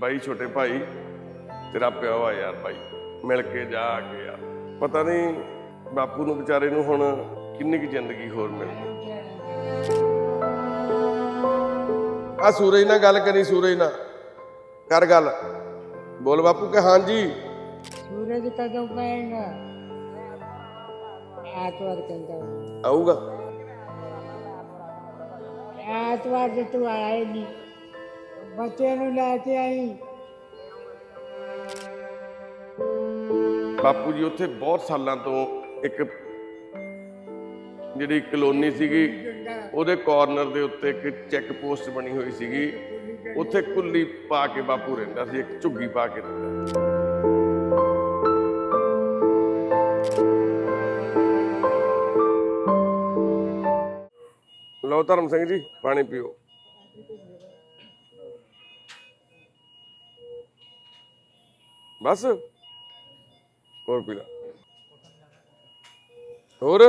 ਬਾਈ ਛੋਟੇ ਭਾਈ ਤੇਰਾ ਪਿਓ ਆ ਯਾਰ ਬਾਈ ਮਿਲ ਕੇ ਜਾ ਕੇ ਯਾਰ ਪਤਾ ਨਹੀਂ ਬਾਪੂ ਨੂੰ ਵਿਚਾਰੇ ਨੂੰ ਹੁਣ ਕਿੰਨੀ ਕੀ ਜ਼ਿੰਦਗੀ ਹੋਰ ਮਿਲਣੀ। ਆ ਸੂਰਜ ਨਾਲ ਗੱਲ ਕਰੀ ਸੂਰਜ ਨਾਲ। ਕਰ ਗੱਲ। ਬੋਲ ਬਾਪੂ ਕਿ ਹਾਂਜੀ? ਸੂਰਜ ਕਦੋਂ ਪੈਣਾ ਆਤਵਾਰ ਕਹਿੰਦਾ। ਆਊਗਾ। ਆਤਵਾਰ ਤੇ ਤੂੰ ਆਇਆ ਬੱਚੇ ਨੂੰ ਲੈ ਕੇ ਆਈ। ਬਾਪੂ ਜੀ, ਉੱਥੇ ਬਹੁਤ ਸਾਲਾਂ ਤੋਂ ਇੱਕ ਜਿਹੜੀ ਕਲੋਨੀ ਸੀਗੀ, ਉਹਦੇ ਕਾਰਨਰ ਦੇ ਉੱਤੇ ਇੱਕ ਚੈੱਕ ਪੋਸਟ ਬਣੀ ਹੋਈ ਸੀਗੀ। ਉੱਥੇ ਕੁੱਲੀ ਪਾ ਕੇ ਬਾਪੂ ਰਹਿੰਦਾ ਸੀ, ਇੱਕ ਝੁੱਗੀ ਪਾ ਕੇ ਰਹਿੰਦਾ ਲੋ ਧਰਮ ਸਿੰਘ ਜੀ, ਪਾਣੀ ਪੀਓ। ਬਸ। ਹੋਰ ਕੋਈ ਨਾ ਹੋਰ?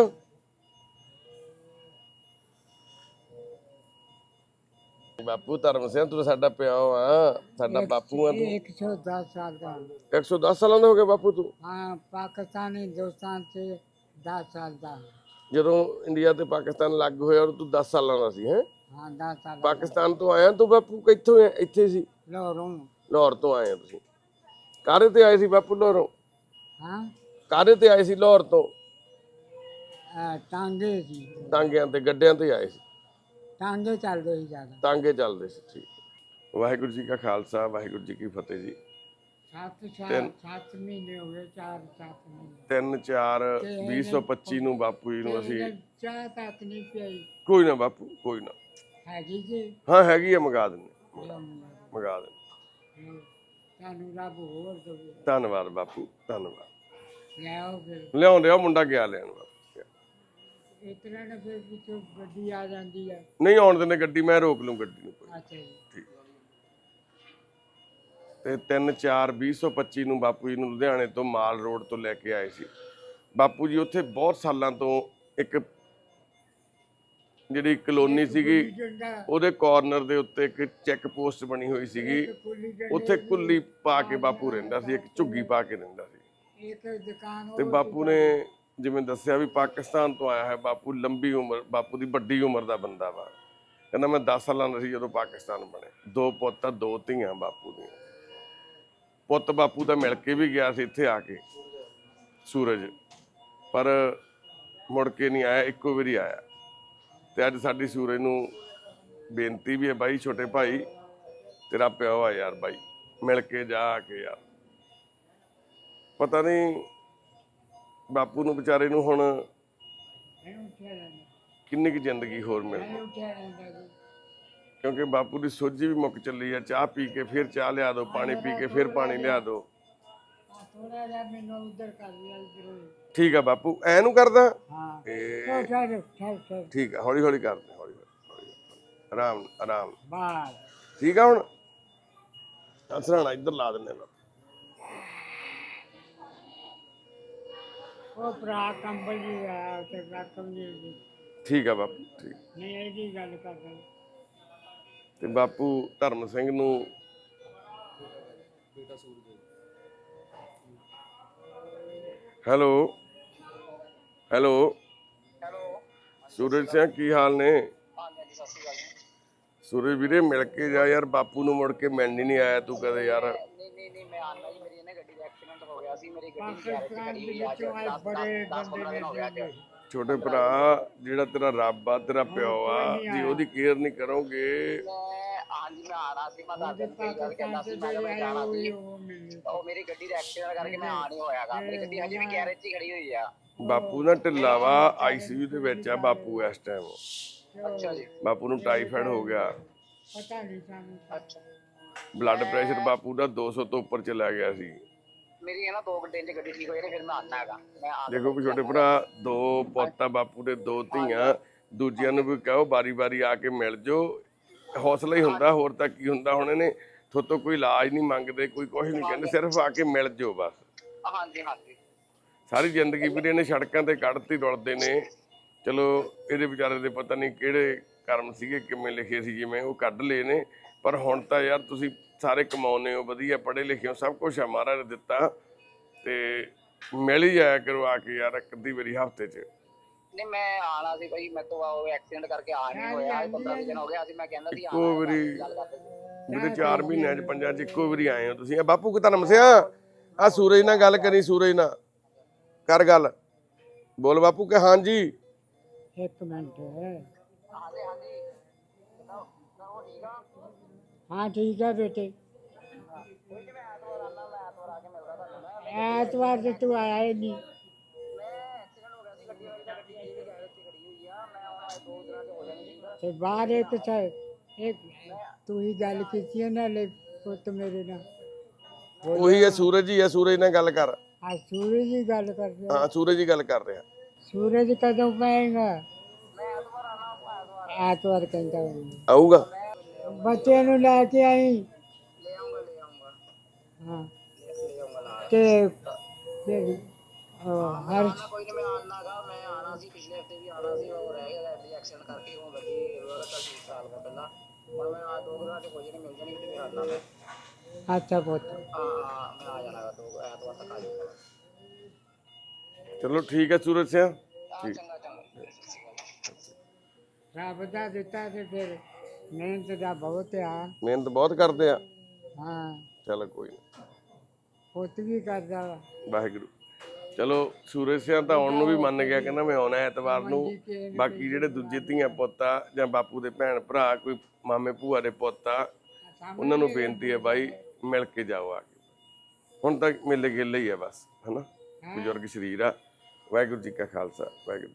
ਬਾਪੂ ਧਰਮ ਸਿੰਘ ਤੂੰ ਸਾਡਾ ਪਿਓ ਆ। ਸਾਡਾ ਬਾਪੂ ਆ ਤੂੰ। 110 ਸਾਲ ਦਾ। 110 ਸਾਲਾਂ ਦਾ ਹੋ ਗਿਆ ਬਾਪੂ ਤੂੰ? ਹਾਂ ਪਾਕਿਸਤਾਨੀ ਹਿੰਦੁਸਤਾਨ ਚ 10 ਸਾਲ ਦਾ। ਜਦੋਂ ਇੰਡੀਆ ਤੇ ਪਾਕਿਸਤਾਨ ਲੱਗ ਹੋਇਆ ਉਦੋਂ ਤੂੰ 10 ਸਾਲਾਂ ਦਾ ਸੀ ਹੈ? ਹਾਂ 10 ਸਾਲ ਦਾ। ਪਾਕਿਸਤਾਨ ਤੋਂ ਆਇਆ ਤੂੰ ਬਾਪੂ ਕਿੱਥੋਂ ਆ? ਇੱਥੇ ਸੀ। ਲਾਹੌਰੋਂ। ਲਾਹੌਰ ਤੋਂ ਆਏ ਆ ਤੁਸੀਂ। ਕਾਰੇ ਤੇ ਆਏ ਸੀ ਬਾਪੂ ਲੋਰੋਂ। ਹਾਂ। ਕਾਰੇ ਤੇ ਆਏ ਸੀ ਲਾਹੌਰ ਤੋਂ। ਅਹ ਟਾਂਗੇ ਸੀ। ਟਾਂਗਿਆਂ ਤੇ ਗੱਡਿਆਂ ਤੇ ਆਏ ਸੀ। ਟਾਂਗੇ ਚੱਲਦੇ ਸੀ ਜ਼ਿਆਦਾ। ਟਾਂਗੇ ਚੱਲਦੇ ਸੀ ਠੀਕ। ਵਾਹਿਗੁਰੂ ਜੀ ਕਾ ਖਾਲਸਾ ਵਾਹਿਗੁਰੂ ਜੀ ਕੀ ਫਤਿਹ ਜੀ। ਸੱਤ ਚਾਰ ਸੱਤ ਮਹੀਨੇ। 3 ਨੂੰ ਬਾਪੂ ਜੀ ਨੂੰ ਕੋਈ ਨਾ ਬਾਪੂ ਕੋਈ ਨਾ। ਹੈਗੀ ਜੀ। ਹਾਂ ਹੈਗੀ ਆ ਮੰਗਾ ਦਿੰਦੇ ਮੰਗਾ ਦਿੰਦੇ ਤੁਹਾਨੂੰ ਰੱਬ ਹੋਰ ਦੇਵੇ ਧੰਨਵਾਦ ਬਾਪੂ ਧੰਨਵਾਦ। ਲਿਆਓ ਫਿਰ। ਲਿਆਉਂਦੇ ਆ ਮੁੰਡਾ ਗਿਆ ਲੈਣ ਬਾਪੂ ਇਤਨਾ ਨਾ ਫਿਰ ਵਿੱਚੋਂ ਗੱਡੀ ਆ ਜਾਂਦੀ ਹੈ ਨਹੀਂ ਆਉਣ ਦਿੰਦੇ ਗੱਡੀ ਮੈਂ ਰੋਕ ਲੂੰ ਗੱਡੀ ਨੂੰ ਕੋਈ। ਅੱਛਾ ਜੀ। ਠੀਕ। ਤੇ 3 4 2025 ਨੂੰ ਬਾਪੂ ਜੀ ਨੂੰ ਲੁਧਿਆਣੇ ਤੋਂ ਮਾਲ ਰੋਡ ਤੋਂ ਲੈ ਕੇ ਆਏ ਸੀ। ਬਾਪੂ ਜੀ ਉੱਥੇ ਬਹੁਤ ਸਾਲਾਂ ਤੋਂ ਇੱਕ ਜਿਹੜੀ ਕਲੋਨੀ ਸੀਗੀ ਉਹਦੇ ਕਾਰਨਰ ਦੇ ਉੱਤੇ ਇੱਕ ਚੈੱਕ ਪੋਸਟ ਬਣੀ ਹੋਈ ਸੀਗੀ। ਉੱਥੇ ਕੁੱਲੀ ਪਾ ਕੇ ਬਾਪੂ ਰਹਿੰਦਾ ਸੀ ਇੱਕ ਝੁੱਗੀ ਪਾ ਕੇ ਰਹਿੰਦਾ ਸੀ। ਤੇ ਬਾਪੂ ਨੇ ਜਿਵੇਂ ਦੱਸਿਆ ਵੀ ਪਾਕਿਸਤਾਨ ਤੋਂ ਆਇਆ ਹੈ ਬਾਪੂ ਲੰਬੀ ਉਮਰ ਬਾਪੂ ਦੀ ਵੱਡੀ ਉਮਰ ਦਾ ਬੰਦਾ ਵਾ। ਕਹਿੰਦਾ ਮੈਂ 10 ਸਾਲਾਂ ਦਾ ਸੀ ਜਦੋਂ ਪਾਕਿਸਤਾਨ ਬਣੇ। ਦੋ ਪੁੱਤ ਆ ਦੋ ਧੀਆਂ ਬਾਪੂ ਦੀਆਂ। ਪੁੱਤ ਬਾਪੂ ਦਾ ਮਿਲ ਕੇ ਵੀ ਗਿਆ ਸੀ ਇੱਥੇ ਆ ਕੇ ਸੂਰਜ। ਪਰ ਮੁੜ ਕੇ ਨਹੀਂ ਆਇਆ ਇੱਕੋ ਵਾਰੀ ਆਇਆ। ਤੇ ਅੱਜ ਸਾਡੀ ਸੂਰਜ ਨੂੰ ਬੇਨਤੀ ਵੀ ਹੈ ਬਾਈ, ਛੋਟੇ ਭਾਈ, ਤੇਰਾ ਪਿਓ ਆ ਯਾਰ ਬਾਈ, ਮਿਲ ਕੇ ਜਾ ਆ ਕੇ ਯਾਰ। ਪਤਾ ਨਹੀਂ ਬਾਪੂ ਨੂੰ, ਵਿਚਾਰੇ ਨੂੰ ਹੁਣ ਕਿੰਨੀ ਕੁ ਜ਼ਿੰਦਗੀ ਹੋਰ ਮਿਲ ਕਿਉਂਕਿ ਬਾਪੂ ਦੀ ਸੋਝੀ ਵੀ ਮੁੱਕ ਚੱਲੀ ਆ ਚਾਹ ਪੀ ਕੇ ਫਿਰ ਚਾਹ ਲਿਆ ਦਿਓ, ਪਾਣੀ ਪੀ ਕੇ ਫਿਰ ਪਾਣੀ ਲਿਆ ਦਿਓ। ਥੋੜਾ ਜਿਹਾ ਮੈਨੂੰ ਉਧਰ ਕਰ ਲਿਆ ਇਧਰੋਂ ਠੀਕ ਆ ਬਾਪੂ ਐ ਨੂੰ ਕਰਦਾ? ਹਾਂ। ਇਹ ਚੱਲ ਚੱਲ ਚੱਲ ਚੱਲ। ਠੀਕ ਆ ਹੌਲੀ ਹੌਲੀ ਕਰਦੇ ਹੌਲੀ ਹੌਲੀ, ਹੌਲੀ ਹੌਲੀ। ਆਰਾਮ ਆਰਾਮ। ਬਾਹਰ ਠੀਕ ਆ ਹੁਣ? ਅਸਰਾਣਾ ਇੱਧਰ ਲਾ ਦਿੰਨੇ ਆ ਉਹ ਭਰਾ ਕੰਬਲ ਜੀ ਆ ਤੇ ਰੱਖਮ ਜੀ ਠੀਕ ਆ ਬਾਪੂ ਠੀਕ। ਨਹੀਂ ਇਹਦੀ ਗੱਲ ਕਰਦਾ ਤੇ ਬਾਪੂ ਧਰਮ ਸਿੰਘ ਨੂੰ hello. Hello. Hello. Suraj Singh ਕੀ ਹਾਲ ਨੇ? ਹਾਂਜੀ ਹਾਂਜੀ ਸਤਿ ਸ਼੍ਰੀ ਅਕਾਲ ਜੀ। ਸੂਰਜ ਵੀਰੇ ਮਿਲ ਕੇ ਜਾ ਯਾਰ ਬਾਪੂ ਨੂੰ ਮੁੜ ਕੇ ਮਿਲਣ ਨਹੀਂ ਆਇਆ ਤੂੰ ਕਦੇ ਯਾਰ। ਨਹੀਂ ਨਹੀਂ ਨਹੀਂ ਮੈਂ ਆਨਾ ਜੀ ਮੇਰੀ ਨਾ ਗੱਡੀ ਦਾ ਐਕਸੀਡੈਂਟ ਹੋ ਗਿਆ ਸੀ ਮੇਰੀ ਗੱਡੀ ਗੈਰੇਜ 'ਚ ਪਾਕਿਸਤਾਨ ਖੜੀ ਦੇ ਹੋਈ ਆ ਅੱਜ ਵਿੱਚੋਂ ਆਏ 10 ਬੜੇ 10 ਬੰਦੇ 15 ਦਿਨ ਹੋ ਗਿਆ ਅੱਜ ਨੇ ਛੋਟੇ ਭਰਾ ਜਿਹੜਾ ਤੇਰਾ ਰੱਬ ਆ ਤੇਰਾ ਪਿਓ ਆ ਜੇ ਉਹਦੀ ਕੇਅਰ ਨਹੀਂ ਕਰੋਗੇ। ਮੈਂ ਆ ਰਹਾ ਸੀ ਗੱਲ ਕਹਿੰਦਾ ਸੀ ਜਾਣਾ ਸੀ ਹੀ ਉਹ ਮੇਰੀ ਗੱਡੀ ਦਾ ਐਕਸੀਡੈਂਟ ਕਰਕੇ ਮੈਂ ਆ ਨਹੀਂ ਹੋਇਆਗਾ। ਮੇਰੀ ਗੱਡੀ ਹਜੇ ਵੀ ਗੈਰੇਜ 'ਚ ਹੀ ਖੜੀ ਹੋਈ ਆ। ਬਾਪੂ ਨਾ ਢਿੱਲਾ ਵਾ ਆਈਸੀਯੂ ਦੇ ਵਿੱਚ ਆ ਬਾਪੂ ਇਸ ਟਾਈਮ ਅੱਛਾ ਜੀ। ਬਾਪੂ ਨੂੰ ਟਾਈਫਾਇਡ ਹੋ ਗਿਆ। ਪਤਾ ਨਹੀਂ ਸਾਨੂੰ ਅੱਛਾ। ਬਲੱਡ ਪ੍ਰੈਸ਼ਰ ਬਾਪੂ ਦਾ 200 ਤੋਂ ਉੱਪਰ ਚਲਾ ਗਿਆ ਸੀ। ਮੇਰੀ ਇਹ ਨਾ 2 ਘੰਟੇ 'ਚ ਗੱਡੀ ਠੀਕ ਹੋ ਜਾਣੀ ਫਿਰ ਮੈਂ ਆਨਾ ਹੈਗਾ। ਮੈਂ ਆ ਦੇਖੋ ਵੀ ਛੋਟੇ ਭਰਾ ਦੋ ਪੁੱਤ ਆ ਬਾਪੂ ਦੇ ਦੋ ਧੀਆਂ ਦੂਜਿਆਂ ਨੂੰ ਵੀ ਕਹੋ ਬਾਰੀ-ਬਾਰੀ ਆ ਕੇ ਮਿਲ ਜੋ ਹੌਸਲਾ ਹੀ ਹੁੰਦਾ ਹੋਰ ਤਾਂ ਕੀ ਹੁੰਦਾ? ਹੁਣ ਇਹਨੇ ਥੋਤੋਂ ਕੋਈ ਇਲਾਜ ਨਹੀਂ ਮੰਗਦੇ ਕੋਈ ਕੁਝ ਨਹੀਂ ਕਹਿੰਦੇ ਸਿਰਫ ਆ ਕੇ ਮਿਲ ਜੋ ਬਸ। ਹਾਂਜੀ ਹਾਂਜੀ। ਸਾਰੀ ਜ਼ਿੰਦਗੀ ਵੀਰੇ ਨੇ ਸੜਕਾਂ ਤੇ ਕੱਢਤੀ ਰੁਲਦੇ ਨੇ। ਚਲੋ ਇਹਦੇ ਵਿਚਾਰੇ ਦੇ ਪਤਾ ਨਹੀਂ ਕਿਹੜੇ ਕਰਮ ਸੀਗੇ ਕਿਵੇਂ ਲਿਖੇ ਸੀ ਜਿਵੇਂ ਉਹ ਕੱਢ ਲਏ ਨੇ। ਪਰ ਹੁਣ ਤਾਂ ਯਾਰ ਤੁਸੀਂ ਸਾਰੇ ਕਮਾਉਨੇ ਹੋ ਵਧੀਆ ਪੜ੍ਹੇ ਲਿਖੇ ਹੋ ਸਭ ਕੁਝ ਆ ਮਹਾਰਾਜ ਨੇ ਦਿੱਤਾ। ਤੇ ਮਿਲ ਹੀ ਜਾਇਆ ਕਰੋ ਆ ਕੇ ਯਾਰ ਇੱਕ ਅੱਧੀ ਵਾਰੀ ਹਫ਼ਤੇ 'ਚ। ਨਹੀਂ ਮੈਂ ਆਣਾ ਸੀ ਭਾਈ ਮੈਂ ਤੋਂ ਉਹ ਐਕਸੀਡੈਂਟ ਕਰਕੇ ਆ ਨਹੀਂ ਹੋਇਆ 15 ਦਿਨ ਹੋ ਗਿਆ ਸੀ ਮੈਂ ਕਹਿੰਦਾ ਸੀ ਇੱਕੋ ਆਉਣਾ, ਵਾਰੀ ਗੱਲ ਕਰਦੇ ਸੀ। ਜਿਹੜੇ 4 ਮਹੀਨਿਆਂ 'ਚ ਪੰਜਾਂ 'ਚ ਇੱਕੋ ਵਾਰੀ ਆਏ ਹੋ ਤੁਸੀਂ। ਆ ਬਾਪੂ ਕਿਤਾ ਨਮਸਿਆ ਆ ਸੂਰਜ ਨਾਲ ਗੱਲ ਕਰੀ ਸੂਰਜ ਨਾਲ। ਕਰ ਗੱਲ। ਬੋਲ ਬਾਪੂ ਕਿ ਹਾਂਜੀ ਇੱਕ ਮਿੰਟ। ਹਾਂਜੀ ਹਾਂਜੀ ਨਾ ਨਾ ਉਹ ਠੀਕ ਆ ਹਾਂ ਠੀਕ ਹੈ ਬੇਟੇ। ਕੋਈ ਨਹੀਂ ਮੈਂ ਐਤਵਾਰ ਆਣਾ ਮੈਂ ਐਤਵਾਰ ਆ ਕੇ ਮਿਲਦਾ ਤੁਹਾਨੂੰ ਮੈਂ ਐਤਵਾਰ ਤੇ ਤੂੰ ਆਇਆ ਹੀ ਨਹੀਂ। ਤੇ ਬਾਹਰ ਇੱਕ ਤਾਂ ਇੱਕ ਤੂੰ ਹੀ ਗੱਲ ਕੀਤੀ ਹੈ ਨਾ ਲੈ ਪੁੱਤ ਮੇਰੇ ਨਾਲ। ਉਹੀ ਹੈ ਸੂਰਜ ਹੀ ਹੈ ਸੂਰਜ ਨਾਲ ਗੱਲ ਕਰ। ਆ ਸੂਰਜ ਦੀ ਗੱਲ ਕਰ ਰਿਹਾ। ਹਾਂ ਸੂਰਜ ਹੀ ਗੱਲ ਕਰ ਰਿਹਾ। ਸੂਰਜ ਕਦੋਂ ਪਏਗਾ? ਮੈਂ ਐਤਵਾਰ ਕਹਿੰਦਾ ਹੋਊਗਾ। ਆਊਗਾ। ਬੱਚੇ ਨੂੰ ਲੈ ਕੇ ਆਈ। ਲੈ ਆਉਂਗਾ ਲੈ ਆਉਂਗਾ ਹਾਂ। ਤੇ ਉਹ ਹਰ ਆਣਾ ਕੋਈ ਨਹੀਂ ਮੈਂ ਆਣਾਗਾ ਮੈਂ ਆਣਾ ਸੀ ਪਿਛਲੇ ਹਫ਼ਤੇ ਵੀ ਆਣਾ ਸੀ ਉਹ ਰਹਿ ਗਿਆ ਗੱਡੀ ਐਕਸੀਡੈਂਟ ਕਰਕੇ ਉਹ ਗੱਡੀ ਰੋੜਾ ਤਾਂ ਸੀ ਸਾਲ ਦਾ ਪਹਿਲਾਂ ਹੁਣ ਮੈਂ ਆ ਦੋ ਦਿਨਾਂ 'ਚ ਕੋਈ ਨਹੀਂ ਮਿਲ ਜਾਣੀ ਤੇ ਫਿਰ ਆਣਾ ਮੈਂ। ਅੱਛਾ ਪੁੱਤ। ਆ ਆ, ਮੈਂ ਆ ਜਾਣਾ ਦੋ ਐਤਵਾਰ ਤੱਕ ਆ ਜਾਊਂਗਾ। ਚਲੋ ਠੀਕ ਹੈ ਸੂਰਜ ਸਿਆ। ਆ ਚੰਗਾ ਚੰਗਾ ਸਤਿ ਸ਼੍ਰੀ ਅਕਾਲ। ਰੱਬ ਦਾ ਦਿੱਤਾ ਤੇ ਫਿਰ ਮਿਹਨਤ ਦਾ ਬਹੁਤ ਆ ਮਿਹਨਤ ਬਹੁਤ ਕਰਦੇ ਆ। ਹਾਂ। ਚਲ ਕੋਈ ਨਹੀਂ ਪੁੱਤ ਵੀ ਕਰਦਾ ਵਾ। ਵਾਹਿਗੁਰੂ। ਚਲੋ ਸੂਰਜ ਸਿਆ ਤਾਂ ਆਉਣ ਨੂੰ ਵੀ ਮੰਨ ਗਿਆ ਕਹਿੰਦਾ ਮੈਂ ਆਉਣਾ ਐਤਵਾਰ ਨੂੰ ਬਾਕੀ ਜਿਹੜੇ ਦੂਜੇ ਧੀਆਂ ਪੁੱਤ ਜਾਂ ਬਾਪੂ ਦੇ ਭੈਣ ਭਰਾ ਕੋਈ ਮਾਮੇ ਭੂਆ ਦੇ ਪੁੱਤ ਉਹਨਾਂ ਨੂੰ ਬੇਨਤੀ ਹੈ ਬਾਈ ਮਿਲ ਕੇ ਜਾਓ ਆ ਕੇ। ਹੁਣ ਤੱਕ ਮਿਲੇ ਗਿੱਲੇ ਹੀ ਆ ਬਸ ਹਨਾ? ਬਜ਼ੁਰਗ ਸ਼ਰੀਰ ਆ। ਵਾਹਿਗੁਰੂ ਜੀ ਕਾ ਖਾਲਸਾ ਵਾਹਿਗੁਰੂ